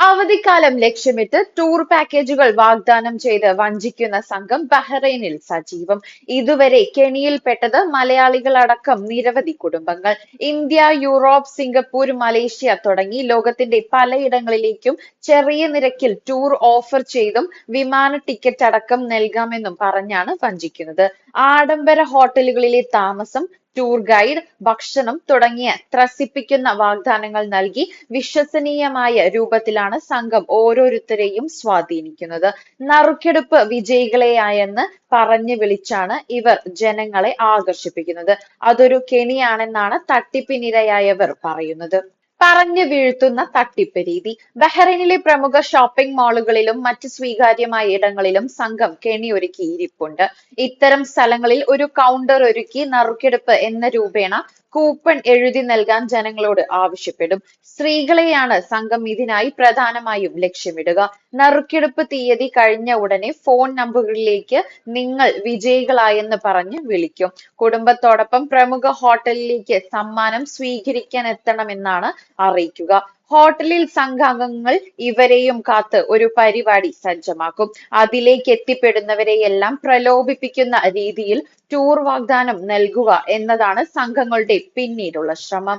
അവധിക്കാലം ലക്ഷ്യമിട്ട് ടൂർ പാക്കേജുകൾ വാഗ്ദാനം ചെയ്ത് വഞ്ചിക്കുന്ന സംഘം ബഹ്റൈനിൽ സജീവം. ഇതുവരെ കെണിയിൽപ്പെട്ടത് മലയാളികളടക്കം നിരവധി കുടുംബങ്ങൾ. ഇന്ത്യ യൂറോപ്പ് സിംഗപ്പൂർ മലേഷ്യ തുടങ്ങി ലോകത്തിന്റെ പലയിടങ്ങളിലേക്കും ചെറിയ നിരക്കിൽ ടൂർ ഓഫർ ചെയ്തും വിമാന ടിക്കറ്റ് അടക്കം നൽകാമെന്നും പറഞ്ഞാണ് വഞ്ചിക്കുന്നത്. ആഡംബര ഹോട്ടലുകളിലെ താമസം ടൂർ ഗൈഡ് ഭക്ഷണം തുടങ്ങിയ ത്രസിപ്പിക്കുന്ന വാഗ്ദാനങ്ങൾ നൽകി വിശ്വസനീയമായ രൂപത്തിലാണ് സംഘം ഓരോരുത്തരെയും സ്വാധീനിക്കുന്നത്. നറുക്കെടുപ്പ് വിജയികളെയായെന്ന് പറഞ്ഞു വിളിച്ചാണ് ഇവർ ജനങ്ങളെ ആകർഷിപ്പിക്കുന്നത്. അതൊരു കെണിയാണെന്നാണ് തട്ടിപ്പിനിരയായവർ പറയുന്നത്. പറഞ്ഞു വീഴ്ത്തുന്ന തട്ടിപ്പ് രീതി. ബഹ്റൈനിലെ പ്രമുഖ ഷോപ്പിംഗ് മാളുകളിലും മറ്റ് സ്വീകാര്യമായ ഇടങ്ങളിലും സംഘം കെണിയൊരുക്കിയിരിപ്പുണ്ട് ഇത്തരം സ്ഥലങ്ങളിൽ ഒരു കൗണ്ടർ ഒരുക്കി നറുക്കെടുപ്പ് എന്ന രൂപേണ കൂപ്പൺ എഴുതി നൽകാൻ ജനങ്ങളോട് ആവശ്യപ്പെടും. സ്ത്രീകളെയാണ് സംഘം ഇതിനായി പ്രധാനമായും ലക്ഷ്യമിടുക. നറുക്കെടുപ്പ് തീയതി കഴിഞ്ഞ ഉടനെ ഫോൺ നമ്പറുകളിലേക്ക് നിങ്ങൾ വിജയികളായെന്ന് പറഞ്ഞ് വിളിക്കും. കുടുംബത്തോടൊപ്പം പ്രമുഖ ഹോട്ടലിലേക്ക് സമ്മാനം സ്വീകരിക്കാൻ എത്തണമെന്നാണ് അറിയിക്കുക. ഹോട്ടലിൽ സംഘാംഗങ്ങൾ ഇവരെയും കാത്ത് ഒരു പരിപാടി സജ്ജമാക്കും. അതിലേക്ക് എത്തിപ്പെടുന്നവരെയെല്ലാം പ്രലോഭിപ്പിക്കുന്ന രീതിയിൽ ടൂർ വാഗ്ദാനം നൽകുക എന്നതാണ് സംഘങ്ങളുടെ പിന്നീടുള്ള ശ്രമം.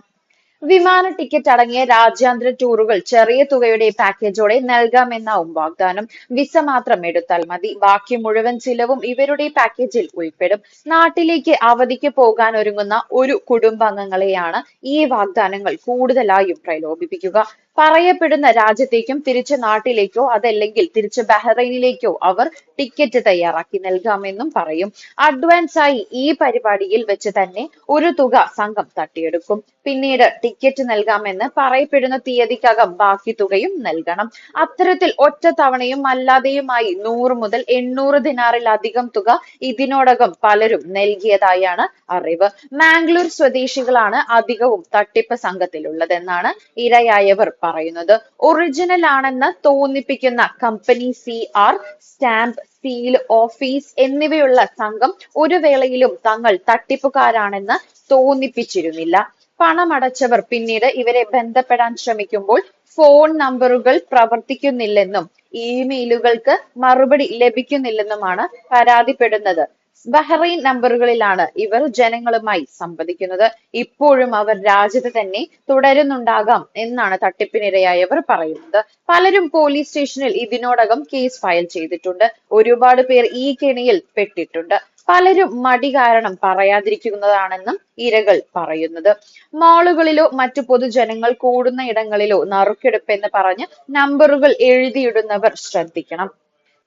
വിമാന ടിക്കറ്റ് അടങ്ങിയ രാജ്യാന്തര ടൂറുകൾ ചെറിയ തുകയുടെ പാക്കേജോടെ നൽകാമെന്നാവും വാഗ്ദാനം വിസ മാത്രം എടുത്താൽ മതി. ബാക്കി മുഴുവൻ ചിലവും ഇവരുടെ പാക്കേജിൽ ഉൾപ്പെടും. നാട്ടിലേക്ക് അവധിക്ക് പോകാൻ ഒരുങ്ങുന്ന ഒരു കുടുംബാംഗങ്ങളെയാണ് ഈ വാഗ്ദാനങ്ങൾ കൂടുതലായും പ്രലോഭിപ്പിക്കുക. പറയപ്പെടുന്ന രാജ്യത്തേക്കും തിരിച്ച് നാട്ടിലേക്കോ അതല്ലെങ്കിൽ തിരിച്ച് ബഹ്റൈനിലേക്കോ അവർ ടിക്കറ്റ് തയ്യാറാക്കി നൽകാമെന്നും പറയും. അഡ്വാൻസ് ആയി ഈ പരിപാടിയിൽ വെച്ച് തന്നെ ഒരു തുക സംഘം തട്ടിയെടുക്കും. പിന്നീട് ടിക്കറ്റ് നൽകാമെന്ന് പറയപ്പെടുന്ന തീയതിക്കകം ബാക്കി തുകയും നൽകണം. അത്തരത്തിൽ ഒറ്റ തവണയും അല്ലാതെയുമായി നൂറ് മുതൽ എണ്ണൂറ് ദിനാറിലധികം തുക ഇതിനോടകം പലരും നൽകിയതായാണ് അറിവ്. മാംഗ്ലൂർ സ്വദേശികളാണ് അധികവും തട്ടിപ്പ് സംഘത്തിലുള്ളതെന്നാണ് ഇരയായവർ പറയുന്നത് ഒറിജിനൽ ആണെന്ന് തോന്നിപ്പിക്കുന്ന company C R stamp seal office എന്നിവയുള്ള സംഘം ഒരു വേളയിലും തങ്ങൾ തട്ടിപ്പുകാരാണെന്ന് തോന്നിപ്പിച്ചിരുന്നില്ല. പണമടച്ചവർ പിന്നീട് ഇവരെ ബന്ധപ്പെടാൻ ശ്രമിക്കുമ്പോൾ ഫോൺ നമ്പറുകൾ പ്രവർത്തിക്കുന്നില്ലെന്നും ഇമെയിലുകൾക്ക് മറുപടി ലഭിക്കുന്നില്ലെന്നുമാണ് പരാതിപ്പെടുന്നത്. ബഹ്റൈൻ നമ്പറുകളിലാണ് ഇവർ ജനങ്ങളുമായി സംവദിക്കുന്നത്. ഇപ്പോഴും അവർ രാജ്യത്ത് തന്നെ തുടരുന്നുണ്ടാകാം എന്നാണ് തട്ടിപ്പിനിരയായവർ പറയുന്നത്. പലരും പോലീസ് സ്റ്റേഷനിൽ ഇതിനോടകം കേസ് ഫയൽ ചെയ്തിട്ടുണ്ട്. ഒരുപാട് പേർ ഈ കെണിയിൽ പെട്ടിട്ടുണ്ട്. പലരും മടി കാരണം പറയാതിരിക്കുന്നതാണെന്നും ഇരകൾ പറയുന്നത്. മാളുകളിലോ മറ്റു പൊതുജനങ്ങൾ കൂടുന്ന ഇടങ്ങളിലോ നറുക്കെടുപ്പ് എന്ന് പറഞ്ഞ് നമ്പറുകൾ എഴുതിയിടുന്നവർ ശ്രദ്ധിക്കണം.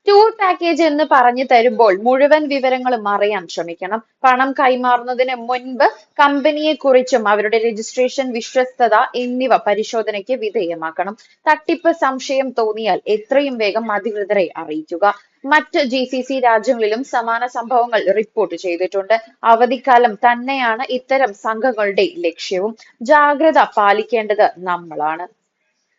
ടൂർ പാക്കേജ് എന്ന് പറഞ്ഞു തരുമ്പോൾ മുഴുവൻ വിവരങ്ങളും അറിയാൻ ശ്രമിക്കണം. പണം കൈമാറുന്നതിന് മുൻപ് കമ്പനിയെ കുറിച്ചും അവരുടെ രജിസ്ട്രേഷൻ വിശ്വസ്തത എന്നിവ പരിശോധനയ്ക്ക് വിധേയമാക്കണം. തട്ടിപ്പ് സംശയം തോന്നിയാൽ എത്രയും വേഗം അധികൃതരെ അറിയിക്കുക. മറ്റ് ജി സി സി രാജ്യങ്ങളിലും സമാന സംഭവങ്ങൾ റിപ്പോർട്ട് ചെയ്തിട്ടുണ്ട്. അവധിക്കാലം തന്നെയാണ് ഇത്തരം സംഘങ്ങളുടെ ലക്ഷ്യവും. ജാഗ്രത പാലിക്കേണ്ടത് നമ്മളാണ്.